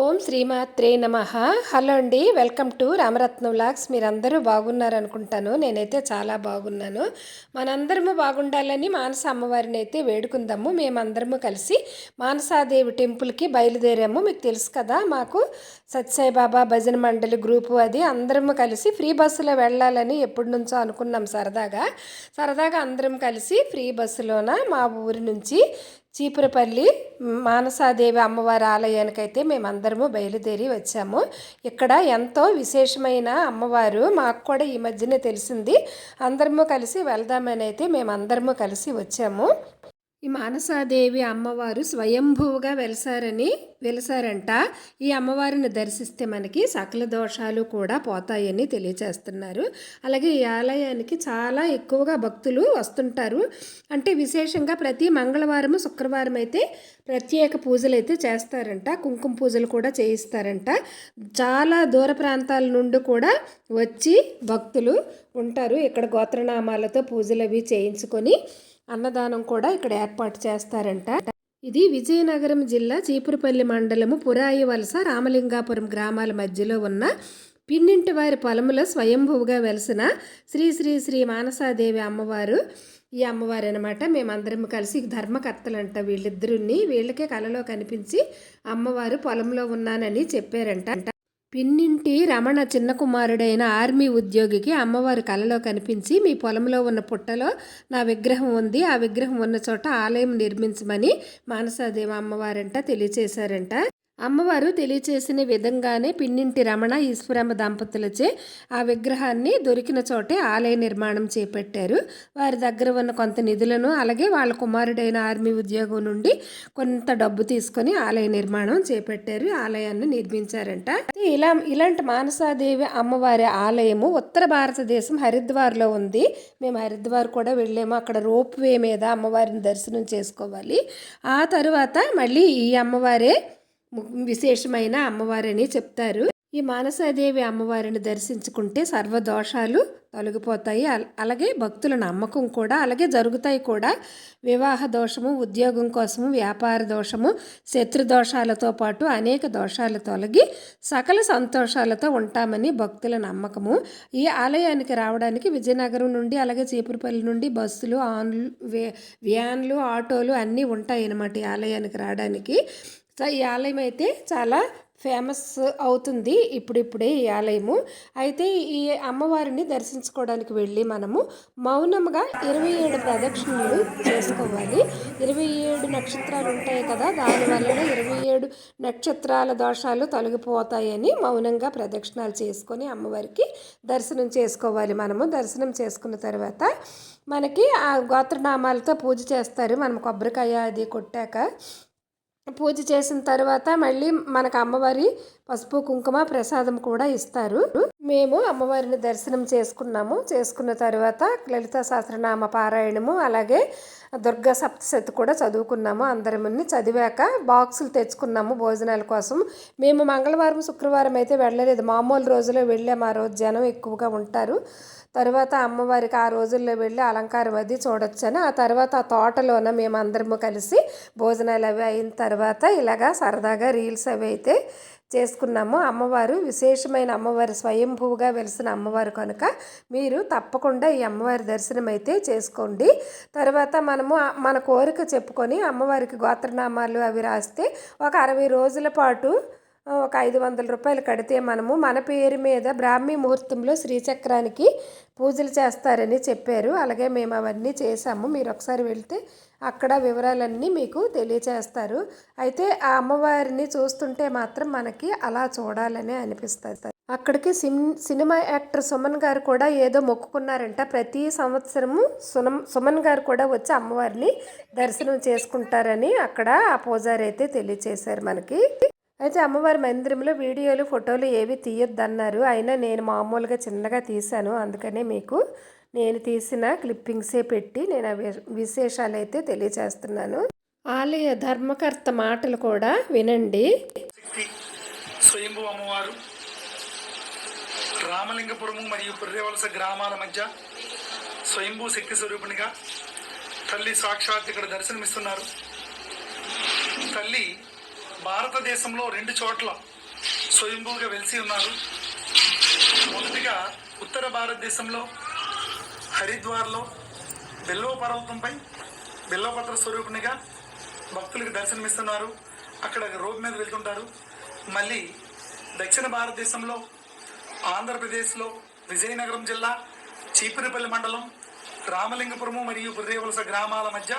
ఓం శ్రీమాత్రే నమ. హలో అండి వెల్కమ్ టు రామరత్న వ్లాగ్స్ మీరందరూ బాగున్నారు అనుకుంటాను నేనైతే చాలా బాగున్నాను. మనందరము బాగుండాలని మానస అమ్మవారిని అయితే వేడుకుందాము. మేమందరము కలిసి మానసాదేవి టెంపుల్కి బయలుదేరాము. మీకు తెలుసు కదా మాకు సత్యసాయిబాబా భజన మండలి గ్రూపు అది. అందరము కలిసి ఫ్రీ బస్సులో వెళ్ళాలని ఎప్పటి నుంచో అనుకున్నాం సరదాగా. సరదాగా అందరం కలిసి ఫ్రీ బస్సులోన మా ఊరి నుంచి చీపురపల్లి మానసాదేవి అమ్మవారి ఆలయానికైతే మేమందరము బయలుదేరి వచ్చాము. ఇక్కడ ఎంతో విశేషమైన అమ్మవారు మాకు కూడా ఈ మధ్యనే తెలిసింది. అందరము కలిసి వెళ్దామని అయితే మేమందరము కలిసి వచ్చాము. ఈ మానసాదేవి అమ్మవారు స్వయంభూగా వెలిసారని వెలిసారంట. ఈ అమ్మవారిని దర్శిస్తే మనకి సకల దోషాలు కూడా పోతాయని తెలియచేస్తున్నారు. అలాగే ఈ ఆలయానికి చాలా ఎక్కువగా భక్తులు వస్తుంటారు. అంటే విశేషంగా ప్రతి మంగళవారం శుక్రవారం అయితే ప్రత్యేక పూజలు అయితే చేస్తారంట. కుంకుమ పూజలు కూడా చేయిస్తారంట. చాలా దూర ప్రాంతాల నుండి కూడా వచ్చి భక్తులు ఉంటారు. ఇక్కడ గోత్రనామాలతో పూజలు అవి చేయించుకొని అన్నదానం కూడా ఇక్కడ ఏర్పాటు చేస్తారంట. ఇది విజయనగరం జిల్లా చీపురుపల్లి మండలము పురాయి వలస రామలింగాపురం గ్రామాల మధ్యలో ఉన్న పిన్నింటి వారి పొలములో స్వయంభువుగా వెలిసిన శ్రీ శ్రీ శ్రీ మానసాదేవి అమ్మవారు. ఈ అమ్మవారు అనమాట మేమందరం కలిసి ధర్మకర్తలంట వీళ్ళిద్దరుని. వీళ్ళకే కలలో కనిపించి అమ్మవారు పొలంలో ఉన్నానని చెప్పారంట. పిన్నింటి రమణ చిన్న కుమారుడైన ఆర్మీ ఉద్యోగికి అమ్మవారి కలలో కనిపించి మీ పొలంలో ఉన్న పుట్టలో నా విగ్రహం ఉంది. ఆ విగ్రహం ఉన్న చోట ఆలయం నిర్మించమని మానసాదేవి అమ్మవారంట తెలియచేశారంట. అమ్మవారు తెలియచేసిన విధంగానే పిన్నింటి రమణ ఈశ్వరమ్మ దంపతులచే ఆ విగ్రహాన్ని దొరికిన చోటే ఆలయ నిర్మాణం చేపట్టారు. వారి దగ్గర ఉన్న కొంత నిధులను అలాగే వాళ్ళ కుమారుడైన ఆర్మీ ఉద్యోగం నుండి కొంత డబ్బు తీసుకొని ఆలయ నిర్మాణం చేపట్టారు. ఆలయాన్ని నిర్మించారంట. ఇలా ఇలాంటి మానసాదేవి అమ్మవారి ఆలయము ఉత్తర భారతదేశం హరిద్వార్లో ఉంది. మేము హరిద్వార్ కూడా వెళ్ళాము. అక్కడ రోప్ వే మీద అమ్మవారిని దర్శనం చేసుకోవాలి. ఆ తరువాత మళ్ళీ ఈ అమ్మవారే విశేషమైన అమ్మవారని చెప్తారు. ఈ మానసాదేవి అమ్మవారిని దర్శించుకుంటే సర్వదోషాలు తొలగిపోతాయి. అలాగే భక్తుల నమ్మకం కూడా అలాగే జరుగుతాయి కూడా. వివాహ దోషము ఉద్యోగం కోసము వ్యాపార దోషము శత్రు దోషాలతో పాటు అనేక దోషాలు తొలగి సకల సంతోషాలతో ఉంటామని భక్తుల నమ్మకము. ఈ ఆలయానికి రావడానికి విజయనగరం నుండి అలాగే చీపురుపల్లి నుండి బస్సులు ఆన్లు వ్యాన్లు ఆటోలు అన్నీ ఉంటాయి అన్నమాట ఈ ఆలయానికి రావడానికి. సో ఈ ఆలయం అయితే చాలా ఫేమస్ అవుతుంది ఇప్పుడిప్పుడే ఈ ఆలయము. అయితే ఈ అమ్మవారిని దర్శించుకోవడానికి వెళ్ళి మనము మౌనంగా ఇరవై ఏడు ప్రదక్షిణలు చేసుకోవాలి. ఇరవై ఏడు నక్షత్రాలు ఉంటాయి కదా దానివల్ల ఇరవై ఏడు నక్షత్రాల దోషాలు తొలగిపోతాయని మౌనంగా ప్రదక్షిణాలు చేసుకొని అమ్మవారికి దర్శనం చేసుకోవాలి మనము. దర్శనం చేసుకున్న తర్వాత మనకి ఆ గోత్రనామాలతో పూజ చేస్తారు. మనం కొబ్బరికాయ అది కొట్టాక పూజ చేసిన తర్వాత మళ్ళీ మనకు అమ్మవారి పసుపు కుంకుమ ప్రసాదం కూడా ఇస్తారు. మేము అమ్మవారిని దర్శనం చేసుకున్నాము. చేసుకున్న తర్వాత లలిత సహస్రనామ పారాయణము అలాగే దుర్గా సప్తశతి కూడా చదువుకున్నాము. అందరమని చదివాక బాక్సులు తెచ్చుకున్నాము భోజనాల కోసం. మేము మంగళవారం శుక్రవారం అయితే వెళ్ళలేదు. మామూలు రోజులో వెళ్ళాము. ఆ రోజు జనం ఎక్కువగా ఉంటారు. తర్వాత అమ్మవారికి ఆ రోజుల్లో వెళ్ళి అలంకారం అది చూడొచ్చని. ఆ తర్వాత ఆ తోటలోన మేము అందరము కలిసి భోజనాలు అవి అయిన తర్వాత ఇలాగా సరదాగా రీల్స్ అవి అయితే చేసుకున్నాము. అమ్మవారు విశేషమైన అమ్మవారి స్వయంభూగా వెలిసిన అమ్మవారు కనుక మీరు తప్పకుండా ఈ అమ్మవారి దర్శనం అయితే చేసుకోండి. తర్వాత మనము మన కోరిక చెప్పుకొని అమ్మవారికి గోత్రనామాలు అవి రాస్తే ఒక అరవై రోజుల పాటు ఒక ఐదు వందల రూపాయలు కడితే మనము మన పేరు మీద బ్రాహ్మీ ముహూర్తంలో శ్రీచక్రానికి పూజలు చేస్తారని చెప్పారు. అలాగే మేము అవన్నీ చేసాము మీరు ఒకసారి వెళ్తే అక్కడ వివరాలన్నీ మీకు తెలియచేస్తారు. అయితే ఆ అమ్మవారిని చూస్తుంటే మాత్రం మనకి అలా చూడాలని అనిపిస్తుంది. అక్కడికి సిమ్ సినిమా యాక్టర్ సుమన్ గారు కూడా ఏదో మొక్కుకున్నారంట. ప్రతి సంవత్సరము సునం సుమన్ గారు కూడా వచ్చి అమ్మవారిని దర్శనం చేసుకుంటారని అక్కడ ఆ పూజారి అయితే తెలియచేశారు మనకి. అయితే అమ్మవారి మందిరంలో వీడియోలు ఫోటోలు ఏవి తీయొద్దన్నారు. అయినా నేను మామూలుగా చిన్నగా తీశాను. అందుకనే మీకు నేను తీసిన క్లిప్పింగ్సే పెట్టి నేను ఆ విశేషాలు అయితే తెలియచేస్తున్నాను. ఆలయ ధర్మకర్త మాటలు కూడా వినండి. స్వయంభూ అమ్మవారు రామలింగపురము మరియు పుర్రేవలస గ్రామాల మధ్య స్వయంభూ శక్తి స్వరూపునిగా తల్లి సాక్షాత్ ఇక్కడ దర్శనమిస్తున్నారు. తల్లి భారతదేశంలో రెండు చోట్ల స్వయంభూగా వెలిసి ఉన్నారు. మొదటిగా ఉత్తర భారతదేశంలో హరిద్వార్లో బెల్లవ పర్వతంపై బెల్లవపత్ర స్వరూపునిగా భక్తులకు దర్శనమిస్తున్నారు. అక్కడ రోడ్డు మీద వెళ్తుంటారు. మళ్ళీ దక్షిణ భారతదేశంలో ఆంధ్రప్రదేశ్లో విజయనగరం జిల్లా చీపురిపల్లి మండలం రామలింగపురము మరియు బుర్రేవలస గ్రామాల మధ్య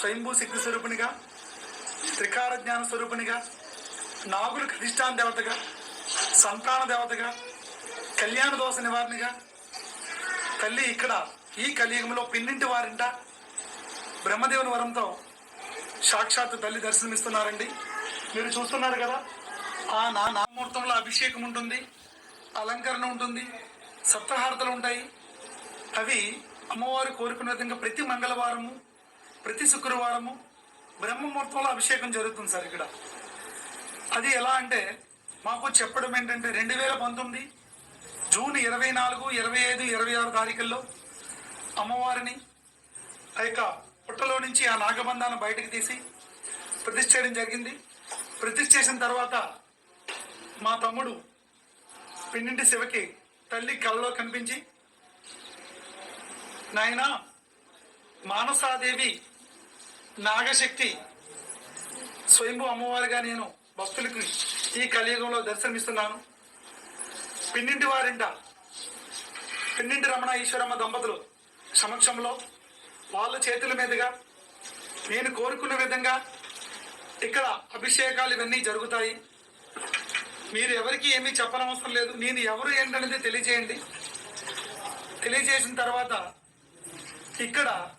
స్వయంభూ శక్తి స్వరూపునిగా త్రికార జ్ఞాన స్వరూపునిగా నాగులకు అధిష్టాన దేవతగా సంతాన దేవతగా కళ్యాణ దోష నివారణగా తల్లి ఇక్కడ ఈ కలియుగంలో పిన్నింటి వారింట బ్రహ్మదేవుని వరంతో సాక్షాత్ తల్లి దర్శనమిస్తున్నారండి. మీరు చూస్తున్నారు కదా ఆ నా నామూర్తంలో అభిషేకం ఉంటుంది అలంకరణ ఉంటుంది సప్తహారతలు ఉంటాయి. అవి అమ్మవారు కోరుకున్న విధంగా ప్రతి మంగళవారము ప్రతి శుక్రవారము బ్రహ్మముహూర్తంలో అభిషేకం జరుగుతుంది సార్ ఇక్కడ. అది ఎలా అంటే మాకు చెప్పడం ఏంటంటే రెండు వేల పంతొమ్మిది జూన్ ఇరవై నాలుగు ఇరవై ఐదు ఇరవై ఆరు తారీఖుల్లో అమ్మవారిని ఆ యొక్క పుట్టలో నుంచి ఆ నాగబంధాన్ని బయటకు తీసి ప్రతిష్ఠ చేయడం జరిగింది. ప్రతిష్ఠ చేసిన తర్వాత మా తమ్ముడు పిన్నింటి శివకి తల్లి కళ్ళలో కనిపించి నాయన మానసాదేవి నాగశక్తి స్వయంభూ అమ్మవారిగా నేను భక్తులకు ఈ కలియుగంలో దర్శనమిస్తున్నాను. పిన్నింటి వారింట. పిన్నింటి రమణ ఈశ్వరమ్మ దంపతులు సమక్షంలో వాళ్ళ చేతుల మీదుగా నేను కోరుకున్న విధంగా ఇక్కడ అభిషేకాలు ఇవన్నీ జరుగుతాయి. మీరు ఎవరికి ఏమీ చెప్పనవసరం లేదు. నేను ఎవరు ఏంటనేది తెలియజేయండి. తెలియజేసిన తర్వాత ఇక్కడ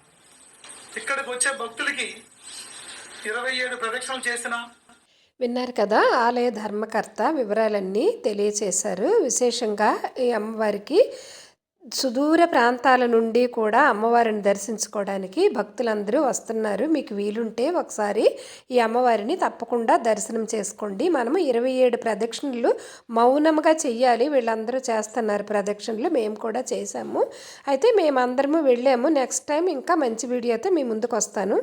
ఇక్కడికి వచ్చే భక్తులకి ఇరవై ఏడు ప్రదక్షిణలు చేసిన విన్నారు కదా ఆలయ ధర్మకర్త వివరాలన్నీ తెలియచేశారు. విశేషంగా ఈ అమ్మవారికి సుదూర ప్రాంతాల నుండి కూడా అమ్మవారిని దర్శించుకోవడానికి భక్తులందరూ వస్తున్నారు. మీకు వీలుంటే ఒకసారి ఈ అమ్మవారిని తప్పకుండా దర్శనం చేసుకోండి. మనము ఇరవై ఏడు ప్రదక్షిణలు మౌనంగా చెయ్యాలి. వీళ్ళందరూ చేస్తున్నారు ప్రదక్షిణలు మేము కూడా చేసాము అయితే మేమందరము వెళ్ళాము. నెక్స్ట్ టైం ఇంకా మంచి వీడియోతో మీ ముందుకు వస్తాను.